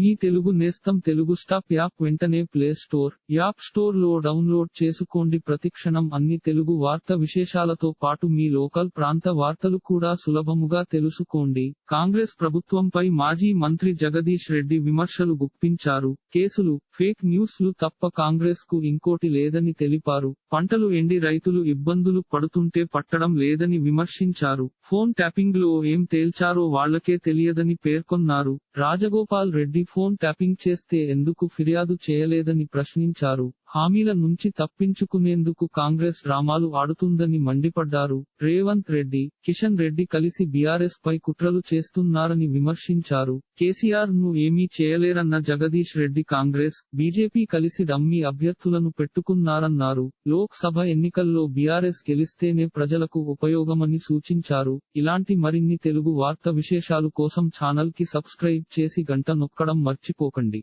మీ తెలుగు నేస్తం Telugu stop app వెంటనే play store app స్టోర్లో డౌన్లోడ్ చేసుకోండి. ప్రతిక్షణం అన్ని తెలుగు వార్త విశేషాలతో పాటు మీ లోకల్ ప్రాంత వార్తలు కూడా సులభముగా తెలుసుకోండి. కాంగ్రెస్ ప్రభుత్వంపై మాజీ మంత్రి జగదీష్ రెడ్డి విమర్శలు గుప్పించారు. కేసులు ఫేక్ న్యూస్లు తప్ప కాంగ్రెస్కు ఇంకోటి లేదని తెలిపారు. పంటలు ఎండి రైతులు ఇబ్బందులు పడుతుంటే పట్టడం లేదని విమర్శించారు. ఫోన్ ట్యాపింగ్లో ఏం తేల్చారో వాళ్ళకే తెలియదని పేర్కొన్నారు. రాజగోపాల్ రెడ్డి ఫోన్ ట్యాపింగ్ చేస్తే ఎందుకు ఫిర్యాదు చేయలేదని ప్రశ్నించారు. హామీల నుంచి తప్పించుకునేందుకు కాంగ్రెస్ డ్రామాలు ఆడుతుందని మండిపడ్డారు రేవంత్ రెడ్డి. కిషన్ రెడ్డి కలిసి బీఆర్ఎస్ పై కుట్రలు చేస్తున్నారని విమర్శించారు. కేసీఆర్ను ఏమీ చేయలేరన్న జగదీష్ రెడ్డి కాంగ్రెస్ బీజేపీ కలిసి డమ్మీ అభ్యర్థులను పెట్టుకున్నారన్నారు. లోక్సభ ఎన్నికల్లో బీఆర్ఎస్ గెలిస్తేనే ప్రజలకు ఉపయోగమని సూచించారు. ఇలాంటి మరిన్ని తెలుగు వార్త విశేషాలు కోసం ఛానల్కి సబ్స్క్రైబ్ చేసి గంట నొక్కడం మర్చిపోకండి.